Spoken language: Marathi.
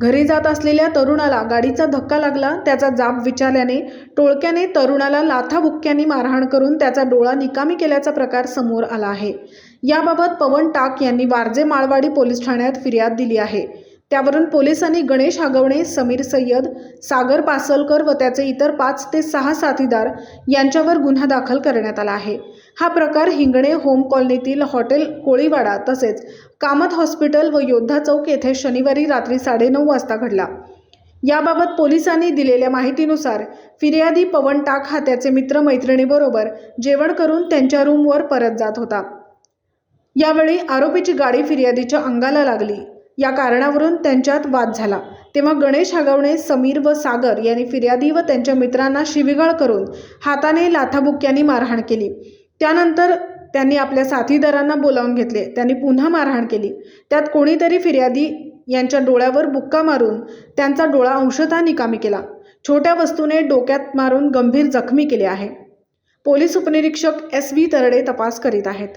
घरी जात असलेल्या तरुणाला गाडीचा धक्का लागला त्याचा जाब विचारल्याने टोळक्याने तरुणाला लाथाबुक्क्यांनी मारहाण करून त्याचा डोळा निकामी केल्याचा प्रकार समोर आला आहे. याबाबत पवन टाक यांनी वारजे माळवाडी पोलीस ठाण्यात फिर्याद दिली आहे. त्यावरून पोलिसांनी गणेश हागवणे समीर सय्यद सागर पासलकर व त्याचे इतर पाच ते सहा साथीदार यांच्यावर गुन्हा दाखल करण्यात आला आहे. हा प्रकार हिंगणे होम कॉलनीतील हॉटेल कोळीवाडा तसेच कामत हॉस्पिटल व योद्धा चौक येथे शनिवारी रात्री साडेनऊ वाजता घडला. याबाबत पोलिसांनी दिलेल्या माहितीनुसार फिर्यादी पवन टाक हा त्याचे मित्र मैत्रिणीबरोबर जेवण करून त्यांच्या रूमवर परत जात होता. यावेळी आरोपीची गाडी फिर्यादीच्या अंगाला लागली. या कारणावरून त्यांच्यात वाद झाला. तेव्हा गणेश हगवणे समीर व सागर यांनी फिर्यादी व त्यांच्या मित्रांना शिवीगाळ करून हाताने लाथाबुक्क्यांनी मारहाण केली. त्यानंतर त्यांनी आपल्या साथीदारांना बोलावून घेतले. त्यांनी पुन्हा मारहाण केली. त्यात कोणीतरी फिर्यादी यांच्या डोळ्यावर बुक्का मारून त्यांचा डोळा अंशतः निकामी केला. छोट्या वस्तूने डोक्यात मारून गंभीर जखमी केले आहे. पोलीस उपनिरीक्षक एस व्ही तरडे तपास करीत आहेत.